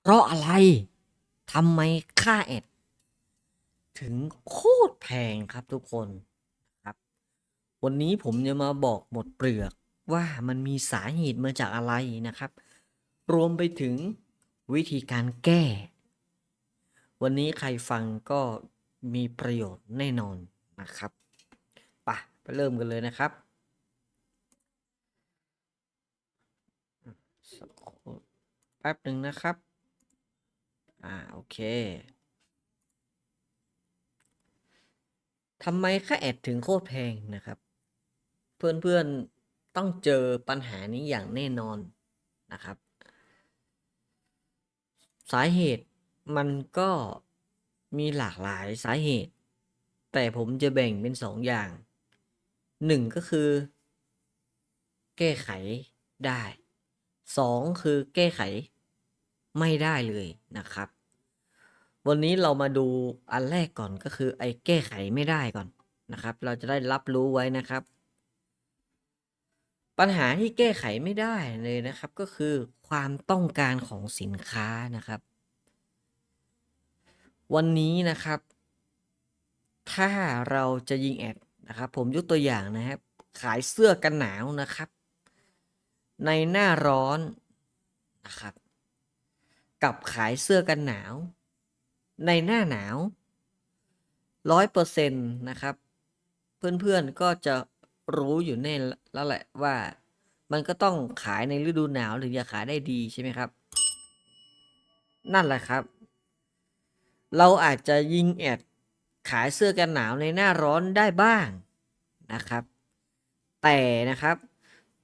เพราะอะไรทำไมค่าแอดถึงโคตรแพงครับทุกคนครับ วันนี้ผมจะมาบอกหมดเปลือกว่ามันมีสาเหตุมาจากอะไรนะครับ รวมไปถึงวิธีการแก้ วันนี้ใครฟังก็มีประโยชน์แน่นอนนะครับปะไปเริ่มกันเลยนะครับแป๊บหนึ่งนะครับ อ่าโอเคทำไมค่าแอดถึงโคตรแพงนะครับ เพื่อนๆต้องเจอปัญหานี้อย่างแน่นอนนะครับ สาเหตุมันก็มีหลากหลายสาเหตุ แต่ผมจะแบ่งเป็นสองอย่างหนึ่งก็คือ แก้ไขได้สองคือแก้ไข ไม่ได้เลยนะครับ วันนี้เรามาดูอันแรกก่อนก็คือไอ้แก้ไขไม่ได้ก่อนนะครับ เราจะได้รับรู้ไว้นะครับ ปัญหาที่แก้ไขไม่ได้เลยนะครับ ก็คือความต้องการของสินค้านะครับ วันนี้นะครับ ถ้าเราจะยิงแอดนะครับ ผมยกตัวอย่างนะครับ ขายเสื้อกันหนาวนะครับ ในหน้าร้อนนะครับ กับขายเสื้อกันหนาว ในหน้าหนาวร้อยเปอร์เซ็นต์นะครับ เพื่อนๆก็จะรู้อยู่แน่แล้วแหละว่ามันก็ต้องขายในฤดูหนาวถึงจะขายได้ดีใช่ไหมครับ นั่นแหละครับ เราอาจจะยิงแอดขายเสื้อกันหนาวในหน้าร้อนได้บ้างนะครับ แต่นะครับ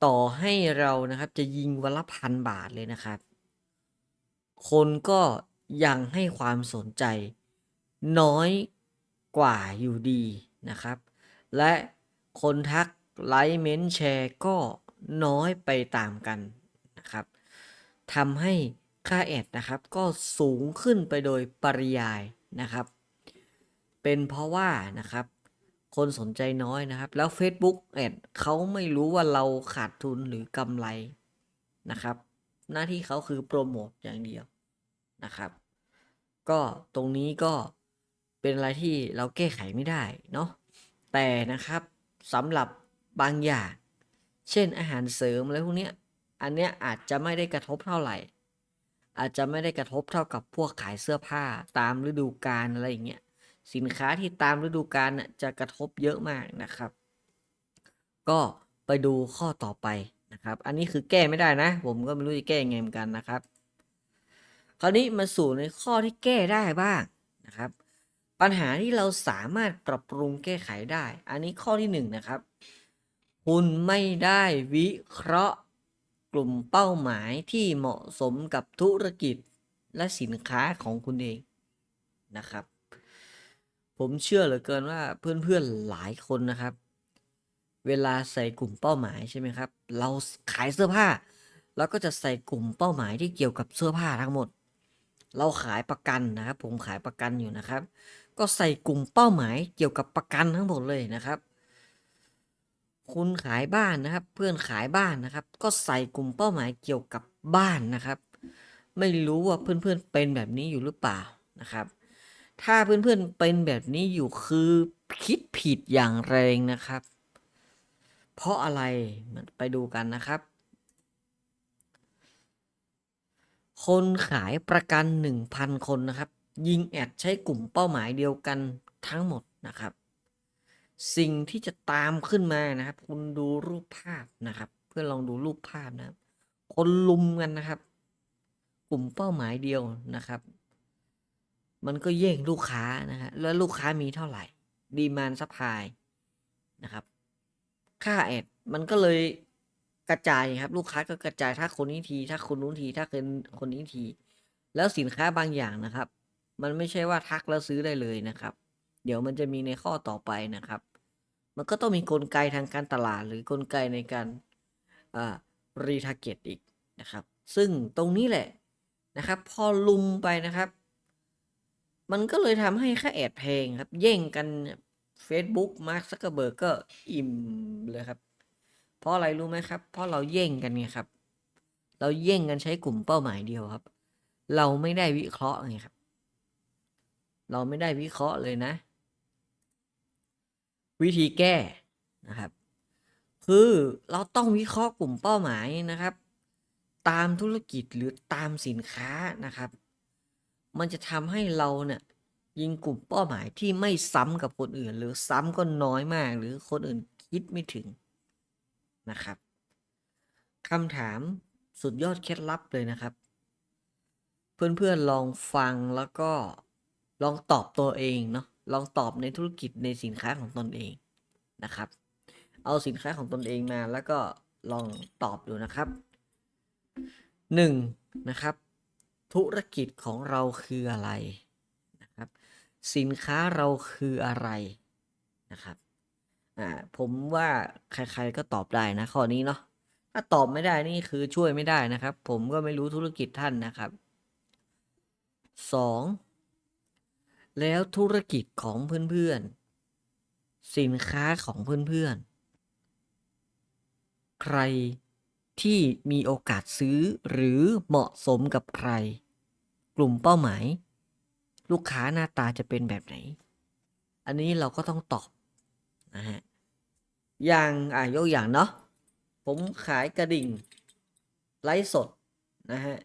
ต่อให้เรานะครับจะยิงวันละพันบาทเลยนะครับ คนก็ยังให้ความสนใจ น้อยกว่าอยู่ดีนะครับ และคนทักไลค์เมนแชร์ก็น้อยไปตามกันนะครับทำให้ค่าแอดนะครับก็สูงขึ้นไปโดยปริยายนะครับ เป็นเพราะว่านะครับคนสนใจน้อยนะครับ แล้ว Facebook แอดเขาไม่รู้ว่าเราขาดทุนหรือกำไรนะครับ หน้าที่เขาคือโปรโมทอย่างเดียวนะครับ ก็ตรงนี้ก็เป็นอะไรที่เราแก้ไขไม่ได้เนาะแต่นะครับสำหรับบางอย่าง เช่นอาหารเสริมอะไรพวกเนี้ยอันเนี้ยอาจจะไม่ได้กระทบเท่าไหร่ อาจจะไม่ได้กระทบเท่ากับพวกขายเสื้อผ้าตามฤดูกาลอะไรอย่างเงี้ยสินค้าที่ตามฤดูกาลน่ะจะกระทบเยอะมากนะครับ ก็ไปดูข้อต่อไป นะครับ อันนี้คือแก้ไม่ได้นะ ผมก็ไม่รู้จะแก้ยังไงเหมือนกันนะครับ คราวนี้มาสู่ในข้อที่แก้ได้บ้างนะครับ ปัญหาที่เราสามารถปรับปรุงแก้ไขได้ อันนี้ข้อที่หนึ่งนะครับ คุณไม่ได้วิเคราะห์กลุ่มเป้าหมายที่เหมาะสมกับธุรกิจและสินค้าของคุณเองนะครับ ผมเชื่อเหลือเกินว่าเพื่อนๆหลายคนนะครับ เวลาใส่กลุ่มเป้าหมายใช่ไหมครับ เราขายเสื้อผ้าเราก็จะใส่กลุ่มเป้าหมายที่เกี่ยวกับเสื้อผ้าทั้งหมด เราขายประกันนะครับ ผมขายประกันอยู่นะครับ ก็ใส่กลุ่มเป้าหมายเกี่ยวกับประกันทั้งหมดเลยนะครับคุณขายบ้านนะครับ เพื่อนขายบ้านนะครับ ก็ใส่กลุ่มเป้าหมายเกี่ยวกับบ้านนะครับ ไม่รู้ว่าเพื่อนๆเป็นแบบนี้อยู่หรือเปล่านะครับ ถ้าเพื่อนๆเป็นแบบนี้อยู่คือคิดผิดอย่างแรงนะครับ เพราะอะไรมันไปดูกันนะครับ คนขายประกัน 1,000 คนนะครับ ยิงแอดใช้กลุ่มเป้าหมายเดียวกันทั้งหมดนะครับ สิ่งที่จะตามขึ้นมานะครับ คุณดูรูปภาพนะครับ เพื่อลองดูรูปภาพนะครับคนลุมกันนะครับ กลุ่มเป้าหมายเดียวนะครับ มันก็แย่งลูกค้านะฮะแล้วลูกค้ามีเท่าไหร่ ดีมานซัพพลายนะครับ ค่าแอดมันก็เลยกระจายครับ ลูกค้าก็กระจายถ้าคนนี้ที ถ้าคนนู้นที ถ้าคนคนนี้ที แล้วสินค้าบางอย่างนะครับ มันไม่ใช่ว่าทักแล้วซื้อได้เลยนะครับ เดี๋ยวมันจะมีในข้อต่อไปนะครับ มันก็ต้องมีกลไกทางการตลาดหรือกลไกในการอ่ารีทาร์เก็ตอีกนะครับ ซึ่งตรงนี้แหละนะครับ พอลุมไปนะครับ มันก็เลยทำให้ค่าแอดแพงครับ แย่งกัน Facebook มาร์คซักเกอร์เบิร์กก็อิ่มเลยครับ เพราะอะไรรู้ไหมครับ เพราะเราแย่งกันไงครับ เราแย่งกันใช้กลุ่มเป้าหมายเดียวครับ เราไม่ได้วิเคราะห์ไงครับ เราไม่ได้วิเคราะห์เลยนะ วิธีแก้นะครับ คือเราต้องวิเคราะห์กลุ่มเป้าหมายนะครับ ตามธุรกิจหรือตามสินค้านะครับ มันจะทำให้เราเนี่ย ยิงกลุ่มเป้าหมายที่ไม่ซ้ำกับคนอื่น หรือซ้ำก็น้อยมาก หรือคนอื่นคิดไม่ถึงนะครับคำถามสุดยอดเคล็ดลับเลยนะครับ เพื่อนๆลองฟังแล้วก็ลองตอบตัวเองเนาะลองตอบในธุรกิจในสินค้าของตนเองนะครับ เอาสินค้าของตนเองมาแล้วก็ลองตอบดูนะครับหนึ่งนะครับ ธุรกิจของเราคืออะไร สินค้าเราคืออะไรนะครับอ่าผมว่าใครๆก็ตอบได้นะข้อนี้เนาะถ้าตอบไม่ได้นี่คือช่วยไม่ได้นะครับ ผมก็ไม่รู้ธุรกิจท่านนะครับสองแล้วธุรกิจของเพื่อนๆ สินค้าของเพื่อนๆ ใครที่มีโอกาสซื้อหรือเหมาะสมกับใคร กลุ่มเป้าหมาย ลูกค้าหน้าตาจะเป็นแบบไหน อันนี้เราก็ต้องตอบนะฮะอย่างอะยกอย่างเนาะผมขายกระดิ่งไลฟ์สดนะฮะ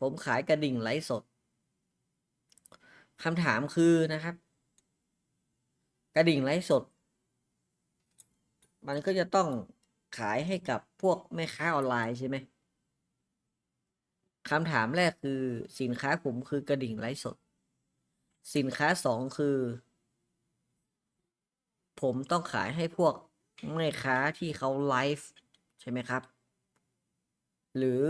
ผมขายกระดิ่งไลฟ์สดคำถามคือนะครับ กระดิ่งไลฟ์สด มันก็จะต้องขายให้กับพวกแม่ค้าออนไลน์ใช่ไหมคำถามแรกคือสินค้าผมคือกระดิ่งไลฟ์สด สินค้าสองคือ ผมต้องขายให้พวกแม่ค้าที่เขาไลฟ์ใช่ไหมครับ หรือ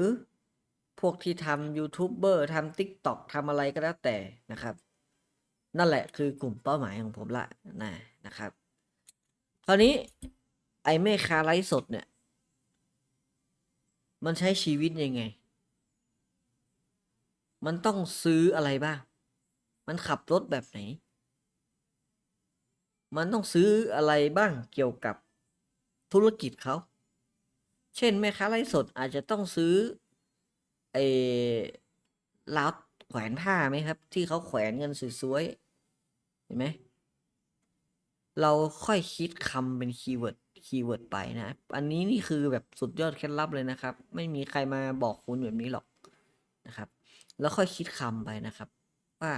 พวกที่ทำยูทูบเบอร์ทำติ๊กต็อกทำอะไรก็แล้วแต่นะครับ นั่นแหละคือกลุ่มเป้าหมายของผมละนะนะครับคราวนี้ไอ้แม่ค้าไลฟ์สดเนี่ย มันใช้ชีวิตยังไง มันต้องซื้ออะไรบ้าง มันขับรถแบบไหน มันต้องซื้ออะไรบ้างเกี่ยวกับธุรกิจเขา เช่นแม่ค้าไลฟ์สดอาจจะต้องซื้อไอ้ราวแขวนผ้าไหมครับ ที่เขาแขวนเงินสวยๆเห็นไหมเราค่อยคิดคำเป็นคีย์เวิร์ดคีย์เวิร์ดไปนะ อันนี้นี่คือแบบสุดยอดเคล็ดลับเลยนะครับ ไม่มีใครมาบอกคุณแบบนี้หรอกนะครับ แล้วค่อยคิดคำไปนะครับ ว่า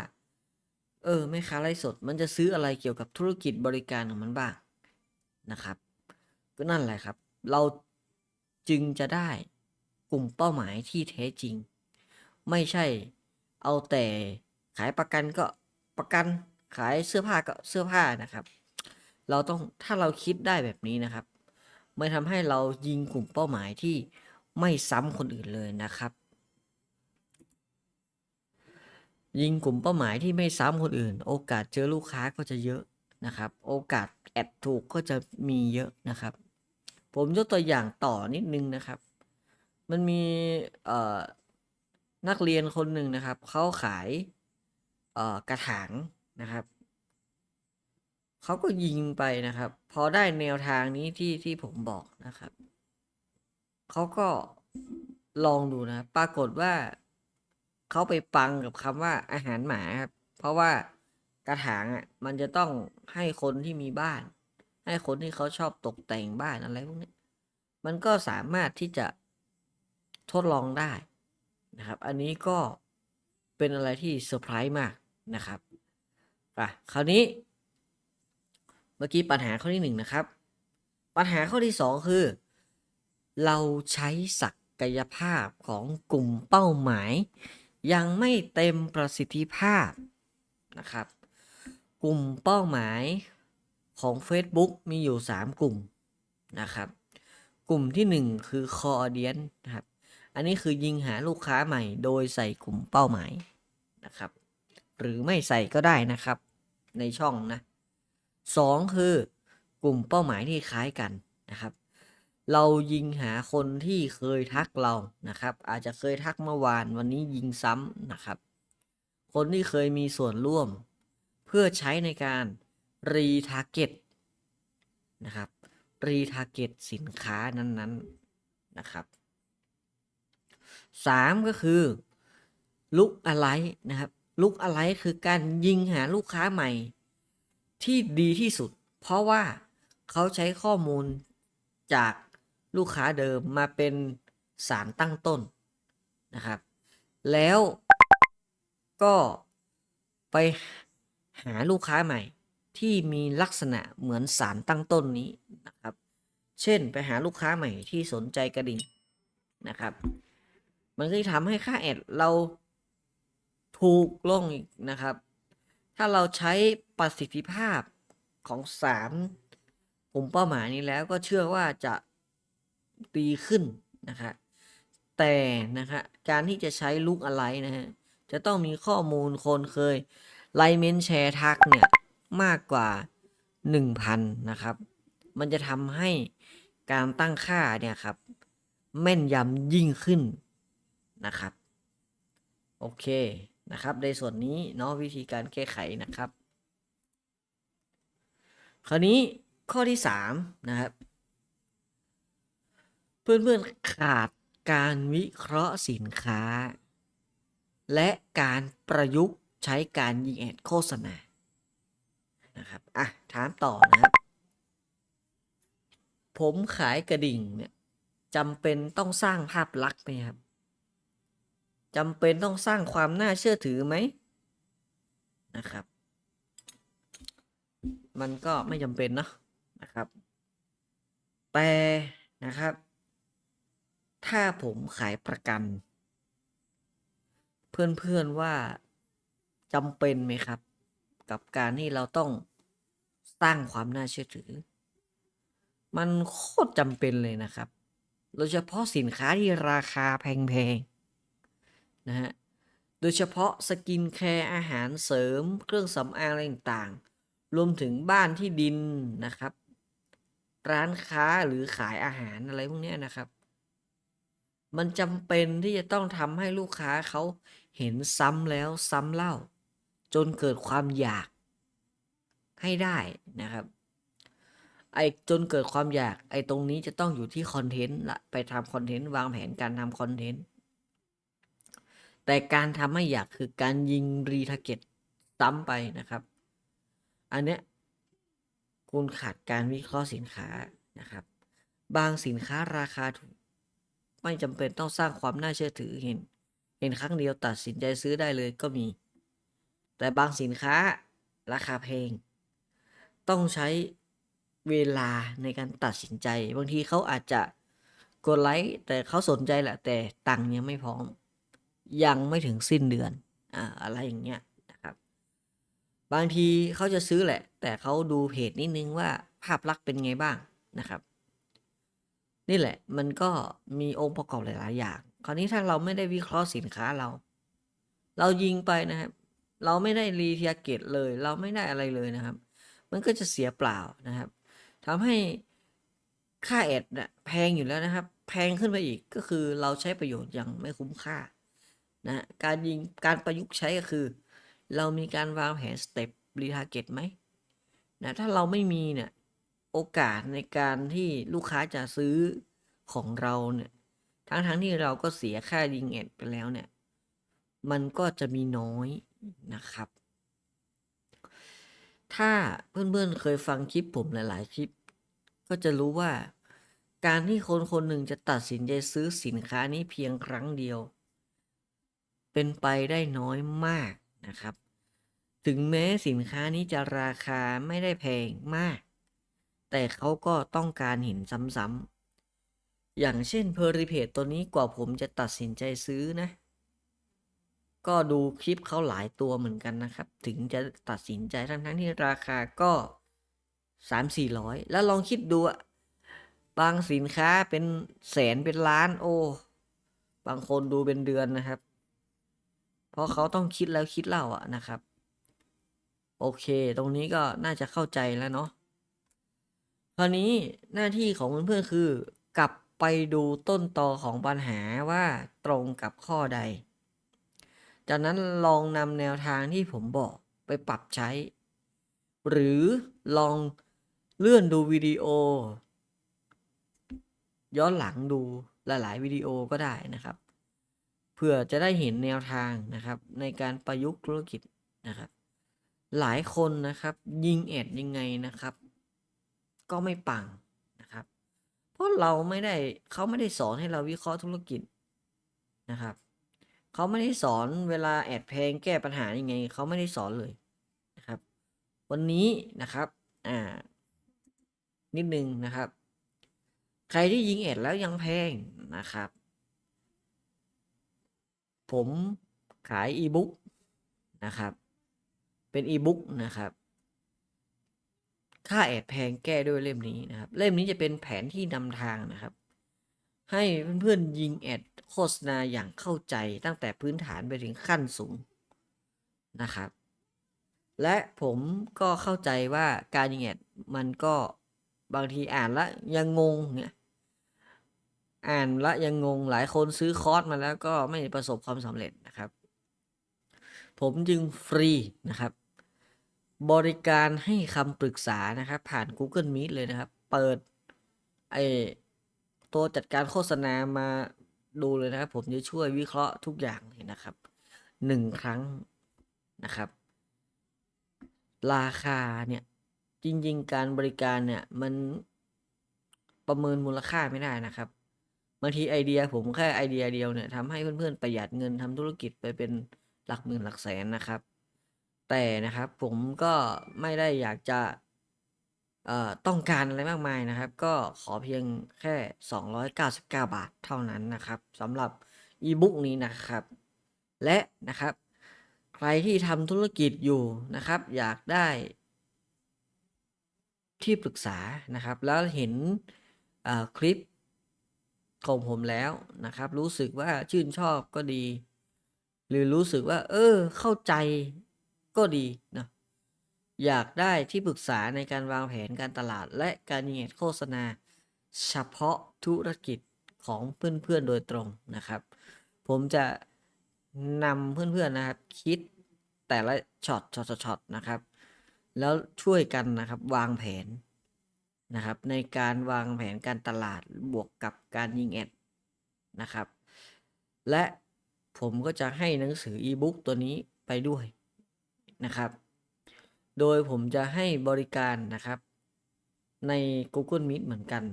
เออแม่ค้าไลฟ์สดมันจะซื้ออะไรเกี่ยวกับธุรกิจบริการของมันบ้างนะครับ ก็นั่นแหละครับ เราจึงจะได้กลุ่มเป้าหมายที่แท้จริง ไม่ใช่เอาแต่ขายประกันก็ประกันขายเสื้อผ้าก็เสื้อผ้านะครับ เราต้องถ้าเราคิดได้แบบนี้นะครับไม่ทำให้เรายิงกลุ่มเป้าหมายที่ไม่ซ้ำคนอื่นเลยนะครับ ยิงกลุ่มเป้าหมายที่ไม่ซ้ำคนอื่น โอกาสเจอลูกค้าก็จะเยอะนะครับ โอกาสแอดถูกก็จะมีเยอะนะครับ ผมยกตัวอย่างต่อนิดนึงนะครับ มันมีนักเรียนคนหนึ่งนะครับ เขาขายกระถางนะครับเขาก็ยิงไปนะครับ พอได้แนวทางนี้ที่ที่ผมบอกนะครับเขาก็ลองดูนะ ปรากฏว่า เขาไปปังกับคำว่าอาหารหมาครับ เพราะว่ากระถางอะมันจะต้องให้คนที่มีบ้าน ให้คนที่เขาชอบตกแต่งบ้านอะไรพวกนี้มันก็สามารถที่จะทดลองได้นะครับ อันนี้ก็เป็นอะไรที่เซอร์ไพรส์มากนะครับอะคราวนี้ เมื่อกี้ปัญหาข้อที่หนึ่งนะครับ ปัญหาข้อที่สองคือ เราใช้ศักยภาพของกลุ่มเป้าหมาย ยังไม่เต็มประสิทธิภาพนะครับ กลุ่มเป้าหมายของ Facebook มีอยู่ 3 กลุ่มนะครับ กลุ่มที่ 1 คือ Core Audience นะครับ อันนี้คือยิงหาลูกค้าใหม่โดยใส่กลุ่มเป้าหมายนะครับ หรือไม่ใส่ก็ได้นะครับ ในช่องนะสองคือกลุ่มเป้าหมายที่คล้ายกันนะครับ เรายิงหาคนที่เคยทักเรานะครับ อาจจะเคยทักเมื่อวานวันนี้ยิงซ้ำนะครับ คนที่เคยมีส่วนร่วม เพื่อใช้ในการรีทาร์เก็ตนะครับรีทาร์เก็ตสินค้านั้นๆนะครับสามก็คือลุกอะไรนะครับลุกอะไรคือการยิงหาลูกค้าใหม่ ที่ดีที่สุด เพราะว่าเขาใช้ข้อมูลจาก ลูกค้าเดิมมาเป็นสารตั้งต้นนะครับ แล้วก็ไปหาลูกค้าใหม่ที่มีลักษณะเหมือนสารตั้งต้นนี้นะครับ เช่นไปหาลูกค้าใหม่ที่สนใจกระดิ่งนะครับ มันก็จะทำให้ค่าแอดเราถูกลงอีกนะครับ ถ้าเราใช้ประสิทธิภาพของสามกลุ่มเป้าหมายนี้แล้วก็เชื่อว่าจะ ดีขึ้นนะครับแต่นะคะการที่จะใช้ลุกอะไรนะฮะจะต้องมีข้อมูลคนเคยไลเมนแชร์ทักเนี่ยมากกว่า 1,000 นะครับ มันจะทำให้การตั้งค่าเนี่ยครับ แม่นยำยิ่งขึ้นนะครับ โอเคนะครับ ในส่วนนี้เนาะวิธีการแก้ไขนะครับ คราวนี้ข้อที่ 3 นะครับ เพื่อนๆขาดการวิเคราะห์สินค้า และการประยุกต์ใช้การยิงแอดโฆษณานะครับอะถามต่อนะครับผมขายกระดิ่งเนี่ยจำเป็นต้องสร้างภาพลักษณ์ไหมครับจำเป็นต้องสร้างความน่าเชื่อถือไหมนะครับ มันก็ไม่จำเป็นเนาะนะครับ แต่นะครับ ถ้าผมขายประกัน เพื่อนๆว่าจำเป็นไหมครับ กับการที่เราต้องสร้างความน่าเชื่อถือ มันโคตรจำเป็นเลยนะครับโดยเฉพาะสินค้าที่ราคาแพงๆนะฮะโดยเฉพาะสกินแคร์อาหารเสริม เครื่องสำอางอะไรต่างๆ รวมถึงบ้านที่ดินนะครับ ร้านค้าหรือขายอาหารอะไรพวกนี้นะครับ มันจำเป็นที่จะต้องทำให้ลูกค้าเขาเห็นซ้ำแล้วซ้ำเล่า จนเกิดความอยากให้ได้นะครับ ไอ้จนเกิดความอยาก ไอ้ตรงนี้จะต้องอยู่ที่คอนเทนต์ละไปทำคอนเทนต์วางแผนการทำคอนเทนต์แต่การทำให้อยากคือการยิงรีทาเก็ตซ้ำไปนะครับ อันเนี้ยคุณขาดการวิเคราะห์สินค้านะครับ บางสินค้าราคาถูก ไม่จำเป็นต้องสร้างความน่าเชื่อถือเห็น เห็นครั้งเดียวตัดสินใจซื้อได้เลยก็มี แต่บางสินค้าราคาแพง ต้องใช้เวลาในการตัดสินใจ บางทีเขาอาจจะกดไลค์แต่เขาสนใจแหละ แต่ตังค์ยังไม่พร้อม ยังไม่ถึงสิ้นเดือนอ่าอะไรอย่างเงี้ยนะครับ บางทีเขาจะซื้อแหละ แต่เขาดูเพจนิดนึงว่าภาพลักษณ์เป็นไงบ้างนะครับ นี่แหละ มันก็มีองค์ประกอบหลาย ๆ อย่าง คราวนี้ถ้าเราไม่ได้วิเคราะห์สินค้าเรา เรายิงไปนะครับ เราไม่ได้รีเทียเกตเลย เราไม่ได้อะไรเลยนะครับ มันก็จะเสียเปล่านะครับทำให้ค่าแอดนี่ยแพงอยู่แล้วนะครับ แพงขึ้นไปอีกก็คือเราใช้ประโยชน์อย่างไม่คุ้มค่านะการยิงการประยุกต์ใช้ก็คือ เรามีการวางแผนสเต็ปรีทาร์เก็ตไหมนะถ้าเราไม่มีเนี่ย โอกาสในการที่ลูกค้าจะซื้อของเราเนี่ย ทั้งทั้งที่เราก็เสียค่ายิงแอดไปแล้วเนี่ย มันก็จะมีน้อยนะครับ ถ้าเพื่อนๆเคยฟังคลิปผมหลายๆคลิป ก็จะรู้ว่าการที่คนคนหนึ่งจะตัดสินใจซื้อสินค้านี้เพียงครั้งเดียว เป็นไปได้น้อยมากนะครับ ถึงแม้สินค้านี้จะราคาไม่ได้แพงมาก แต่เขาก็ต้องการเห็นซ้ำๆ อย่างเช่นเพอริเพจตัวนี้กว่าผมจะตัดสินใจซื้อนะ ก็ดูคลิปเขาหลายตัวเหมือนกันนะครับ ถึงจะตัดสินใจทั้งทั้งๆที่ราคาก็สามสี่ร้อยแล้วลองคิดดูอะบางสินค้าเป็นแสนเป็นล้านโอ้ บางคนดูเป็นเดือนนะครับ เพราะเขาต้องคิดแล้วคิดเล่าอะนะครับ โอเค ตรงนี้ก็น่าจะเข้าใจแล้วเนาะ คราวนี้หน้าที่ของเพื่อนๆคือ กลับไปดูต้นตอของปัญหาว่าตรงกับข้อใด จากนั้นลองนำแนวทางที่ผมบอกไปปรับใช้ หรือลองเลื่อนดูวิดีโอ ย้อนหลังดูหลายๆวิดีโอก็ได้นะครับ เพื่อจะได้เห็นแนวทางนะครับ ในการประยุกต์ธุรกิจนะครับ หลายคนนะครับยิงแอดยังไงนะครับ ก็ไม่ปังนะครับ เพราะเราไม่ได้เขาไม่ได้สอนให้เราวิเคราะห์ธุรกิจนะครับเขาไม่ได้สอนเวลาแอดแพงแก้ปัญหายังไงเขาไม่ได้สอนเลยนะครับ วันนี้นะครับอ่านิดนึงนะครับ ใครที่ยิงแอดแล้วยังแพงนะครับ ผมขายอีบุ๊กนะครับ เป็นอีบุ๊กนะครับ ค่าแอดแพงแก้ด้วยเล่มนี้นะครับ เล่มนี้จะเป็นแผนที่นำทางนะครับ ให้เพื่อนๆยิงแอดโฆษณาอย่างเข้าใจตั้งแต่พื้นฐานไปถึงขั้นสูงนะครับ และผมก็เข้าใจว่าการยิงแอดมันก็บางทีอ่านละยังงงเนี่ยอ่านละยังงงหลายคนซื้อคอร์สมาแล้วก็ไม่ประสบความสำเร็จนะครับ ผมจึงฟรีนะครับ บริการให้คำปรึกษานะครับ ผ่าน Google Meet เลยนะครับ เปิดไอตัวจัดการโฆษณามาดูเลยนะครับ ผมจะช่วยวิเคราะห์ทุกอย่างเลยนะครับหนึ่งครั้งนะครับ ราคาเนี่ย จริง ๆ การบริการเนี่ย มันประเมินมูลค่าไม่ได้นะครับบางทีไอเดียผมแค่ไอเดียเดียวเนี่ยทำให้เพื่อนๆประหยัดเงินทำธุรกิจไปเป็นหลักหมื่นหลักแสนนะครับ แต่นะครับผมก็ไม่ได้อยากจะ เอ่อ ต้องการอะไรมากมายนะครับ ก็ขอเพียงแค่ 299 บาทเท่านั้นนะครับสำหรับอีบุ๊กนี้นะครับ และนะครับ ใครที่ทำธุรกิจอยู่นะครับ อยากได้ที่ปรึกษานะครับ แล้วเห็นคลิปของผมแล้วนะครับ รู้สึกว่าชื่นชอบก็ดี หรือรู้สึกว่า เออ เข้าใจ ก็ดีนะอยากได้ที่ปรึกษาในการวางแผนการตลาด และการยิงแอดโฆษณา เฉพาะธุรกิจของเพื่อนๆโดยตรงนะครับ ผมจะนำเพื่อนๆนะครับ คิดแต่ละช็อตช็อตช็อตนะครับ แล้วช่วยกันนะครับวางแผนนะครับ ในการวางแผนการตลาดบวกกับการยิงแอดนะครับ และผมก็จะให้หนังสืออีบุ๊กตัวนี้ไปด้วย นะครับ โดยผมจะให้บริการนะครับ ใน Google Meet เหมือนกัน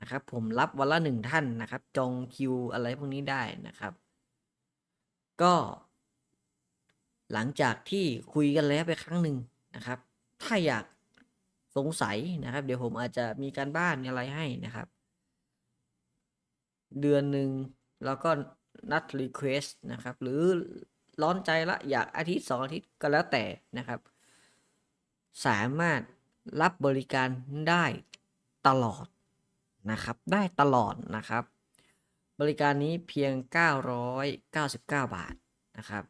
นะครับ ผมรับวันละหนึ่งท่านนะครับ จองคิวอะไรพวกนี้ได้นะครับ ก็ หลังจากที่คุยกันแล้วไปครั้งหนึ่งนะครับ ถ้าอยากสงสัยนะครับ เดี๋ยวผมอาจจะมีการบ้านอะไรให้นะครับ เดือนหนึ่งแล้วก็นัดรีเควสนะครับ หรือ ร้อนใจละอยากอาทิตย์สองอาทิตย์ก็แล้วแต่นะครับ สามารถรับบริการได้ตลอดนะครับ ได้ตลอดนะครับ บริการนี้เพียง 999 บาทนะครับ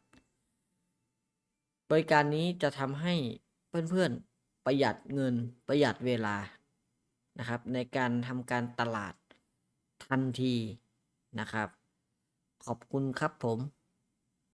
บริการนี้จะทำให้เพื่อนๆประหยัดเงินประหยัดเวลานะครับ ในการทำการตลาดทันทีนะครับ ขอบคุณครับผม